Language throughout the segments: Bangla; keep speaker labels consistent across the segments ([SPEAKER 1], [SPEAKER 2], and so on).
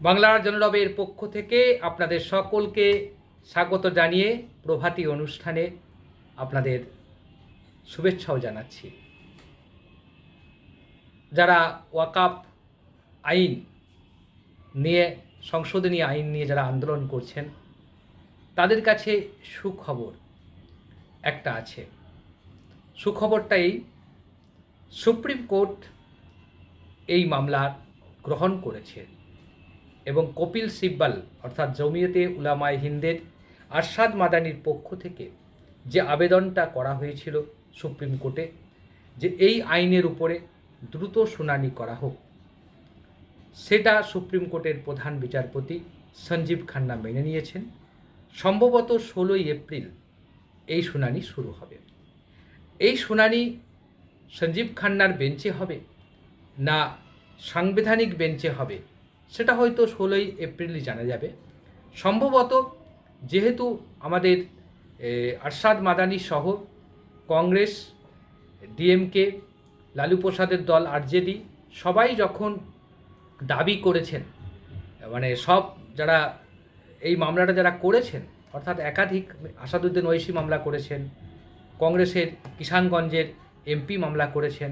[SPEAKER 1] বাংলার জনরবের পক্ষ থেকে আপনাদের সকলকে স্বাগত জানিয়ে প্রভাতী অনুষ্ঠানে আপনাদের শুভেচ্ছাও জানাচ্ছি। যারা ওয়াকাপ আইন নিয়ে, সংশোধনী আইন নিয়ে যারা আন্দোলন করছেন, তাদের কাছে সুখবর একটা আছে। সুখবরটা এই, সুপ্রিম কোর্ট এই মামলা গ্রহণ করেছে। এবং কপিল সিব্বাল, অর্থাৎ জমিয়তে উলামায় হিন্দের আরশাদ মাদানির পক্ষ থেকে যে আবেদনটা করা হয়েছিল সুপ্রিম কোর্টে, যে এই আইনের উপরে দ্রুত শুনানি করা হোক, সেটা সুপ্রিম কোর্টের প্রধান বিচারপতি সঞ্জীব খান্না মেনে নিয়েছেন। সম্ভবত ষোলোই এপ্রিল এই শুনানি শুরু হবে। এই শুনানি সঞ্জীব খান্নার বেঞ্চে হবে না সাংবিধানিক বেঞ্চে হবে? সেটা হয়তো ষোলোই এপ্রিলই জানা যাবে। সম্ভবত যেহেতু আমাদের আরশাদ মাদানি সহ কংগ্রেস, ডিএমকে, লালু প্রসাদের দল, আরজেডি সবাই যখন দাবি করেছেন মানে সব যারা এই মামলাটা যারা করেছেন, অর্থাৎ একাধিক আসাদুদ্দিন ঐশী মামলা করেছেন, কংগ্রেসের কিষানগঞ্জের এমপি মামলা করেছেন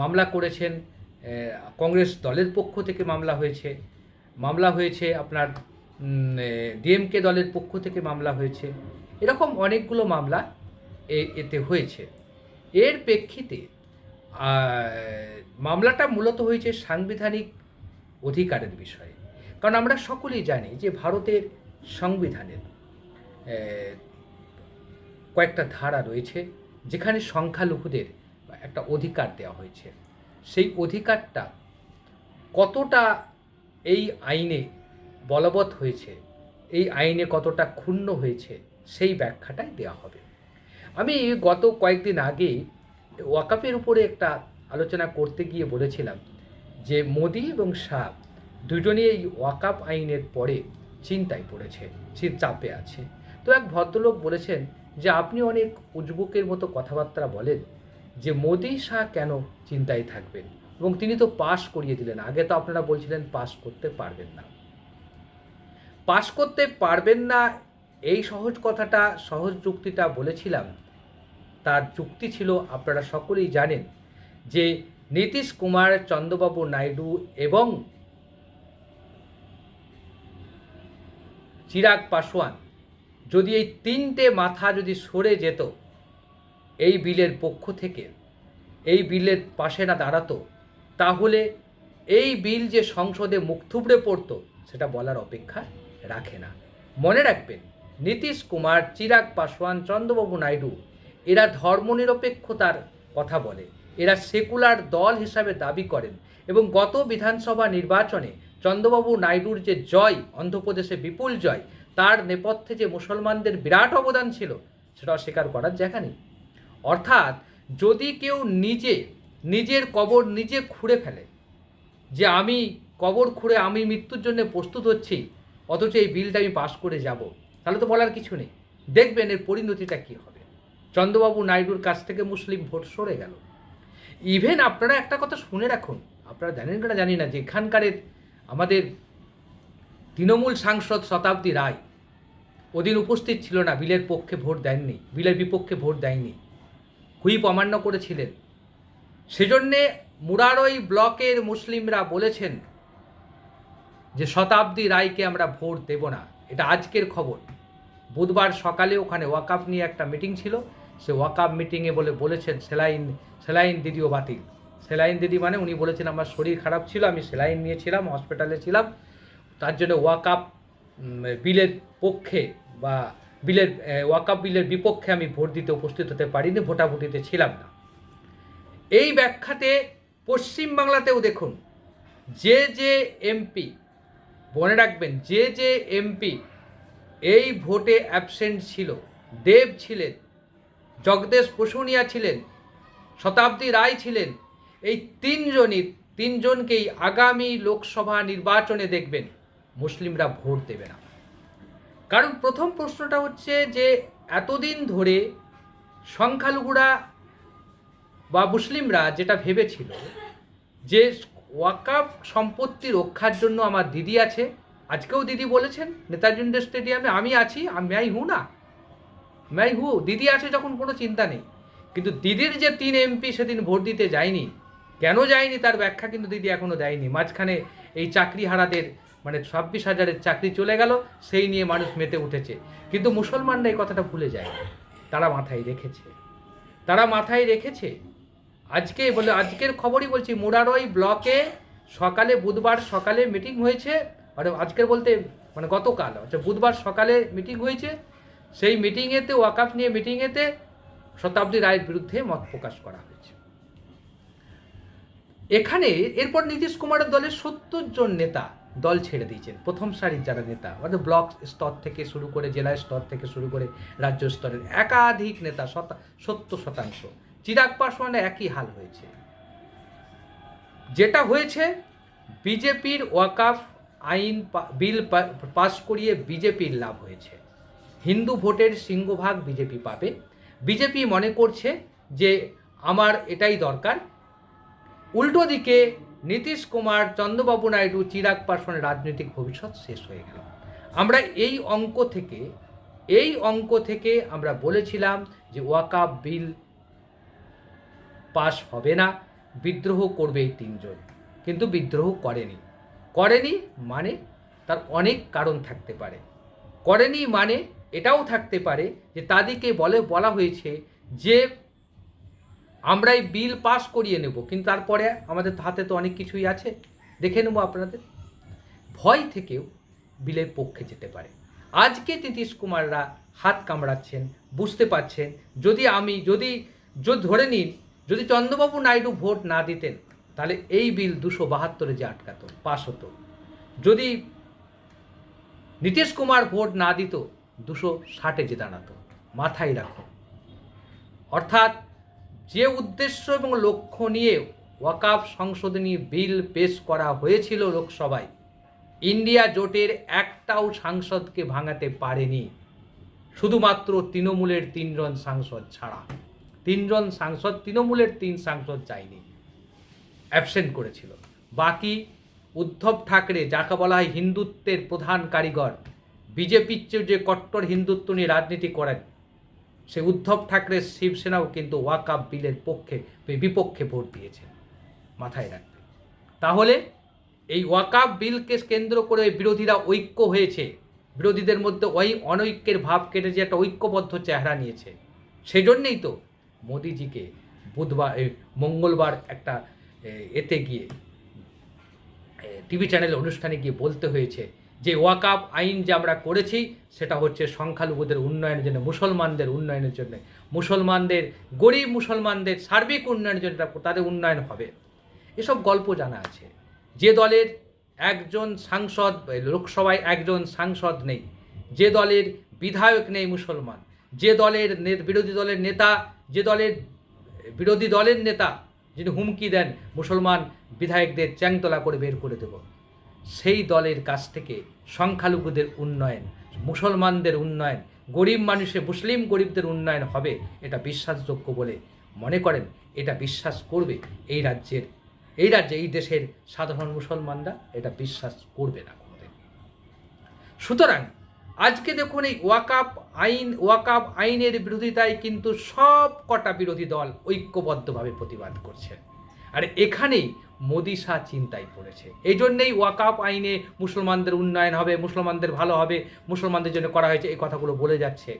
[SPEAKER 1] মামলা করেছেন কংগ্রেস দলের পক্ষ থেকে মামলা হয়েছে। মামলা হয়েছে আপনার ডিএমকে দলের পক্ষ থেকে মামলা হয়েছে। এরকম অনেকগুলো মামলা এতে হয়েছে। এর প্রেক্ষিতে মামলাটা মূলত হয়েছে সাংবিধানিক অধিকারের বিষয়ে। কারণ আমরা সকলেই জানি যে ভারতের সংবিধানের কয়েকটা ধারা রয়েছে, যেখানে সংখ্যালঘুদের একটা অধিকার দেওয়া হয়েছে। সেই অধিকারটা কতটা এই আইনে বলবৎ হয়েছে, এই আইনে কতটা ক্ষুণ্ণ হয়েছে, সেই ব্যাখ্যাটাই দেওয়া হবে। আমি গত কয়েকদিন আগে ওয়াকাপের উপরে একটা আলোচনা করতে গিয়ে বলেছিলাম যে মোদি এবং শাহ দুজনেই এই ওয়াকাপ আইনের পরে চিন্তায় পড়েছে চাপে আছে। তো এক ভদ্রলোক বলেছেন যে, আপনি অনেক উজবুকের মতো কথাবার্তা বলেন যে মোদি শাহ কেন চিন্তায় থাকবেন? এবং তিনি তো পাশ করিয়ে দিলেন। আগে তো আপনারা বলছিলেন পাশ করতে পারবেন না। পাশ করতে পারবেন না, এই সহজ কথাটা, সহজ যুক্তিটা বলেছিলাম। তার যুক্তি ছিল, আপনারা সকলেই জানেন, যে নীতিশ কুমার, চন্দ্রবাবু নাইডু এবং চিরাগ পাসওয়ান যদি এই তিনটে মাথা যদি সরে যেত এই বিলের পক্ষ থেকে এই বিলের পাশে না দাঁড়াতো, তাহলে এই বিল যে সংসদে মুখ থুবড়ে পড়তো, সেটা বলার অপেক্ষা রাখে না। মনে রাখবেন, নীতিশ কুমার, চিরাগ পাসওয়ান চন্দ্রবাবু নাইডু, এরা ধর্মনিরপেক্ষতার কথা বলে। এরা সেকুলার দল হিসাবে দাবি করেন এবং গত বিধানসভা নির্বাচনে চন্দ্রবাবু নাইডুর যে জয়, অন্ধ্রপ্রদেশে বিপুল জয়, তার নেপথ্যে যে মুসলমানদের বিরাট অবদান ছিল সেটা অস্বীকার করার জায়গা নেই। অর্থাৎ যদি কেউ নিজে, নিজের কবর নিজে খুঁড়ে ফেলে, যে আমি কবর খুঁড়ে আমি মৃত্যুর জন্য প্রস্তুত হচ্ছি, অথচ এই বিলটা আমি পাশ করে যাব, তাহলে তো বলার কিছু নেই। দেখবেন এর পরিণতিটা কী হবে। চন্দ্রবাবু নাইডুর কাছ থেকে মুসলিম ভোট সরে গেল। ইভেন আপনারা একটা কথা শুনে রাখুন, আপনারা জানেন কিনা জানি না যে এখানকারের আমাদের তৃণমূল সাংসদ শতাব্দী রায়, ওদিন উপস্থিত ছিল না, বিলের পক্ষে ভোট দেননি, বিলের বিপক্ষে ভোট দেয়নি। হুইপ অমান্য করেছিলেন। সেজন্যে মুরারই ব্লকের মুসলিমরা বলেছেন যে শতাব্দী রায়কে আমরা ভোট দেব না। এটা আজকের খবর। বুধবার সকালে ওখানে ওয়াকাপ নিয়ে একটা মিটিং ছিল। সে ওয়াকাপ মিটিংয়ে বলে বলেছেন, সেলাইন সেলাইন দিদিও বাতিল। সেলাইন দিদি মানে উনি বলেছেন, আমার শরীর খারাপ ছিল, আমি সেলাইন নিয়েছিলাম, হসপিটালে ছিলাম। তার জন্য ওয়াকাপ বিলের পক্ষে বা বিলের ওয়াকাপ বিলের বিপক্ষে আমি ভোট দিতে উপস্থিত হতে পারিনি, ভোটাভুটিতে ছিলাম না। এই ব্যাখ্যাতে পশ্চিমবাংলাতেও দেখুন, যে যে এমপি, মনে রাখবেন, যে যে এমপি এই ভোটে অ্যাবসেন্ট ছিল, দেব ছিলেন, জগদেশ বসুনিয়া ছিলেন, শতাব্দী রায় ছিলেন, এই তিনজনই, তিনজনকেই আগামী লোকসভা নির্বাচনে দেখবেন, মুসলিমরা ভোট দেবে না। কারণ প্রথম প্রশ্নটা হচ্ছে যে এতদিন ধরে সংখ্যালঘুরা বা মুসলিমরা যেটা ভেবেছিল যে ওয়াকাফ সম্পত্তি রক্ষার জন্য আমার দিদি আছে, আজকেও দিদি বলেছেন, নেতাজি ইন্ডোর স্টেডিয়ামে আমি আছি, আমি হু না। ম্যাই হু, দিদি আছে যখন কোনো চিন্তা নেই। কিন্তু দিদির যে তিন এমপি সেদিন ভোট দিতে যায়নি, কেন যায়নি তার ব্যাখ্যা কিন্তু দিদি এখনও দেয়নি। মাঝখানে এই চাকরিহারাদের মানে ছাব্বিশ হাজারের চাকরি চলে গেল, সেই নিয়ে মানুষ মেতে উঠেছে। কিন্তু মুসলমানরা এই কথাটা ভুলে যায় তারা মাথায় রেখেছে। তারা মাথায় রেখেছে। আজকে বলে, আজকের খবরই বলছি, মুরারই ব্লকে সকালে, বুধবার সকালে মিটিং হয়েছে। মানে আজকের বলতে মানে গতকাল আচ্ছা বুধবার সকালে মিটিং হয়েছে। সেই মিটিংয়েতে, ওয়াকাফ নিয়ে মিটিংয়েতে শতাব্দী রায়ের বিরুদ্ধে মত প্রকাশ করা হয়েছে। এখানে এরপর নীতিশ কুমারের দলের সত্তর জন নেতা দল ছেড়ে দিয়েছেন। প্রথম সারির যারা নেতা অর্থাৎ ব্লক স্তর থেকে শুরু করে, জেলা স্তর থেকে শুরু করে রাজ্য স্তরের একাধিক নেতা সত্তর শতাংশ। চিরাগ পাসওয়ানে একই হাল হয়েছে। যেটা হয়েছে, বিজেপির ওয়াকাফ আইন বিল পাস করিয়ে বিজেপির লাভ হয়েছে। হিন্দু ভোটের সিংহভাগ বিজেপি পাবে। বিজেপি মনে করছে যে, আমার এটাই দরকার। উল্টো দিকে নীতিশ কুমার, চন্দ্রবাবু নাইডু চিরাগ পাসওয়ানের রাজনৈতিক ভবিষ্যৎ শেষ হয়ে গেল। আমরা এই অঙ্ক থেকে, এই অঙ্ক থেকে আমরা বলেছিলাম যে ওয়াকাফ বিল পাস হবে না, বিদ্রোহ করবে এই তিনজন। কিন্তু বিদ্রোহ করেনি। করেনি মানে তার অনেক কারণ থাকতে পারে। করেনি মানে এটাও থাকতে পারে যে তাদেরকে বলে, বলা হয়েছে যে আমরা এই বিল পাস করিয়ে নেব, কিন্তু তারপরে আমাদের হাতে তো অনেক কিছুই আছে। দেখে নেব আপনাদের। ভয় থেকেও বিলের পক্ষে যেতে পারে। আজকে নীতিশ কুমাররা হাত কামড়াচ্ছেন, বুঝতে পারছেন, যদি আমি যদি ধরে নিন, যদি চন্দ্রবাবু নাইডু ভোট না দিতেন, তাহলে এই বিল দুশো বাহাত্তরে যে আটকাতো, পাস হতো। যদি নীতিশ কুমার ভোট না দিত, দুশো ষাটে যে দাঁড়াতো, মাথায় রাখো। অর্থাৎ যে উদ্দেশ্য এবং লক্ষ্য নিয়ে ওয়াকাফ সংশোধনী বিল পেশ করা হয়েছিল লোকসভায়, ইন্ডিয়া জোটের একটাও সাংসদকে ভাঙাতে পারেনি। শুধুমাত্র তৃণমূলের তিনজন সাংসদ ছাড়া। তিনজন সাংসদ, তৃণমূলের তিন সাংসদ চাইনি। অ্যাবসেন্ট করেছিল। বাকি উদ্ধব ঠাকরে, যাকে বলা হয় হিন্দুত্বের প্রধান কারিগর, বিজেপির চেয়ে যে কট্টর হিন্দুত্ব নিয়ে রাজনীতি করেন সে উদ্ধব ঠাকরের শিবসেনাও কিন্তু ওয়াকাপ বিলের পক্ষে, বিপক্ষে ভোট দিয়েছে। মাথায় রাখবে। তাহলে এই ওয়াকাপ বিলকে কেন্দ্র করে বিরোধীরা ঐক্য হয়েছে। বিরোধীদের মধ্যে ওই অনৈক্যের ভাব কেটে যে একটা ঐক্যবদ্ধ চেহারা নিয়েছে। সেই জন্যেই তো মোদিজিকে বুধবার মঙ্গলবার একটা এতে গিয়ে টিভি চ্যানেলে অনুষ্ঠানে গিয়ে বলতে হয়েছে যে ওয়াকাপ আইন যে আমরা করেছি, সেটা হচ্ছে সংখ্যালঘুদের উন্নয়নের জন্য, মুসলমানদের উন্নয়নের জন্য। মুসলমানদের, গরিব মুসলমানদের সার্বিক উন্নয়নের জন্য তাদের উন্নয়ন হবে। এসব গল্প জানা আছে। যে দলের একজন সাংসদ, লোকসভায় একজন সাংসদ নেই, যে দলের বিধায়ক নেই মুসলমান, যে দলের বিরোধী দলের নেতা, যে দলের বিরোধী দলের নেতা, যিনি হুমকি দেন, মুসলমান বিধায়কদের চ্যাংতলা করে বের করে দেব। সেই দলের কাছ থেকে সংখ্যালঘুদের উন্নয়ন, মুসলমানদের উন্নয়ন, গরিব মানুষের মুসলিম গরিবদের উন্নয়ন হবে এটা বিশ্বাসযোগ্য বলে মনে করেন, এটা বিশ্বাস করবে এই রাজ্যের, এই রাজ্যে, এই দেশের সাধারণ মুসলমানরা এটা বিশ্বাস করবে না কোনোদিন। সুতরাং আজকে দেখুন এই ওয়াকাপ আইন, ওয়াকাপ আইনের বিরোধিতায় কিন্তু সব কটা বিরোধী দল ঐক্যবদ্ধভাবে প্রতিবাদ করছে। আর এখানেই মোদি শাহ চিন্তায় পড়েছে। এই জন্যেই ওয়াকাপ আইনে মুসলমানদের উন্নয়ন হবে, মুসলমানদের ভালো হবে, মুসলমানদের জন্য করা হয়েছে, এই কথাগুলো বলে যাচ্ছে,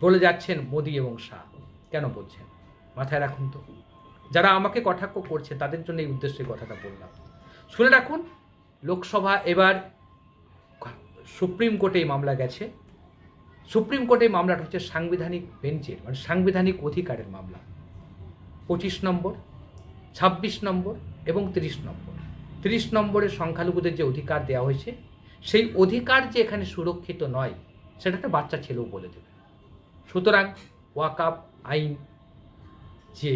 [SPEAKER 1] বলে যাচ্ছেন মোদি এবং শাহ। কেন বলছেন? মাথায় রাখুন তো। যারা আমাকে কটাক্ষ করছে, তাদের জন্য এই উদ্দেশ্যে কথাটা বললাম। শুনে রাখুন, লোকসভা এবার সুপ্রিম কোর্টে মামলা গেছে। সুপ্রিম কোর্টে মামলাটা হচ্ছে সাংবিধানিক বেঞ্চের মানে সাংবিধানিক অধিকারের মামলা। পঁচিশ নম্বর। ছাব্বিশ নম্বর এবং তিরিশ নম্বর। তিরিশ নম্বরের সংখ্যালঘুদের যে অধিকার দেওয়া হয়েছে, সেই অধিকার যে এখানে সুরক্ষিত নয়, সেটা একটা বাচ্চা ছেলেও বলে দেবে। সুতরাং ওয়াকাপ আইন যে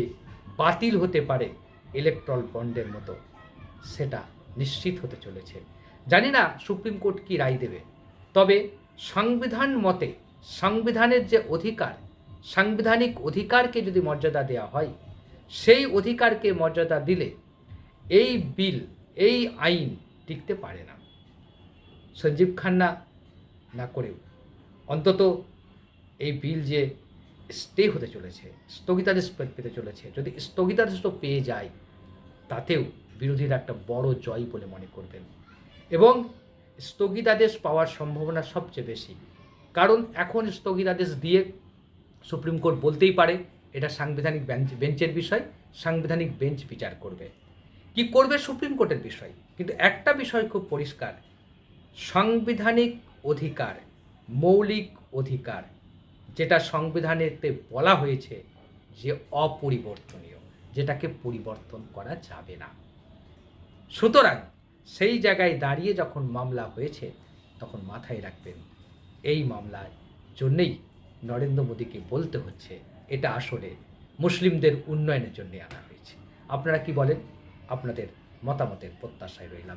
[SPEAKER 1] বাতিল হতে পারে ইলেকট্রল বন্ডের মতো, সেটা নিশ্চিত হতে চলেছে। জানি না সুপ্রিম কোর্ট কি রায় দেবে, তবে সংবিধান মতে, সংবিধানের যে অধিকার, সাংবিধানিক অধিকারকে যদি মর্যাদা দেওয়া হয় সেই অধিকারকে মর্যাদা দিলে এই বিল, এই আইন টিকতে পারে না। সঞ্জীব খান্না না করেও। অন্তত এই বিল যে স্টে হতে চলেছে, স্থগিতাদেশ পেতে চলেছে, যদি স্থগিতাদেশ তো পেয়ে যায়, তাতেও বিরোধীরা একটা বড় জয় বলে মনে করবেন। এবং স্থগিতাদেশ পাওয়ার সম্ভাবনা সবচেয়ে বেশি। কারণ এখন স্থগিতাদেশ দিয়ে সুপ্রিম কোর্ট বলতেই পারে এটা সাংবিধানিক বেঞ্চ বেঞ্চের বিষয়, সাংবিধানিক বেঞ্চ বিচার করবে। কি করবে সুপ্রিম কোর্টের বিষয়? কিন্তু একটা বিষয় খুব পরিষ্কার, সাংবিধানিক অধিকার, মৌলিক অধিকার, যেটা সংবিধানেতে বলা হয়েছে যে অপরিবর্তনীয়, যেটাকে পরিবর্তন করা যাবে না। সুতরাং সেই জায়গায় দাঁড়িয়ে যখন মামলা হয়েছে, তখন মাথায় রাখবেন, এই মামলার জন্যেই নরেন্দ্র মোদীকে বলতে হচ্ছে এটা আসলে মুসলিমদের উন্নয়নের জন্য আনা হয়েছে। আপনারা কি বলেন? আপনাদের মতামতের প্রত্যাশায় রইলাম।